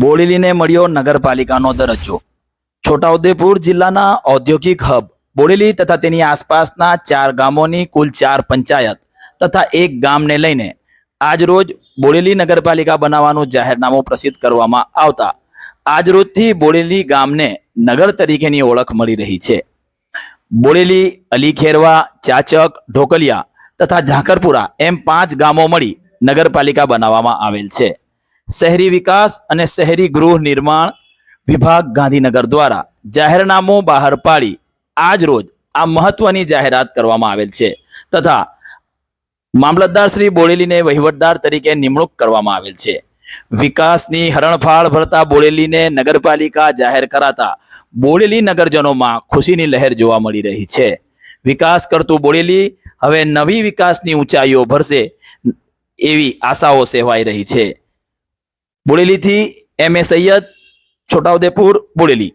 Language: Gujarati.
બોડેલીને મળ્યો નગરપાલિકાનો દરજ્જો. છોટાઉદેપુર જિલ્લાના ઔદ્યોગિક હબ. બોડેલી તથા તેની આસપાસના ચાર ગામોની કુલ ચાર પંચાયત તથા એક ગામને લઈને આજરોજ બોડેલી નગરપાલિકા બનાવવાનું જાહેરનામું પ્રસિદ્ધ કરવામાં આવતા. આજરોજથી બોડેલી ગામને નગર તરીકેની ઓળખ મળી રહી છે. બોડેલી, અલીખેરવા, ચાચક, ઢોકલિયા તથા ઝાકરપુરા એમ પાંચ ગામો મળી નગરપાલિકા બનાવવામાં આવેલ છે. શહેરી વિકાસ અને શહેરી ગૃહ નિર્માણ વિભાગ ગાંધીનગર દ્વારા જાહેરનામું બહાર પાડી આજ રોજ આ મહત્વની જાહેરાત કરવામાં આવેલ છે તથા મામલતદાર શ્રી બોડેલીને વહીવટદાર તરીકે નિમણૂક કરવામાં આવેલ છે. વિકાસની હરણફાળ ભરતા બોડેલીને નગરપાલિકા જાહેર કરાતા બોડેલી નગરજનોમાં ખુશીની લહેર જોવા મળી રહી છે. વિકાસ કરતું બોડેલી હવે નવી વિકાસની ઊંચાઈઓ ભરશે એવી આશાઓ સેવાઈ રહી છે. બોડેલીથી એમ એ સૈયદ છોટાઉદેપુર બોડેલી.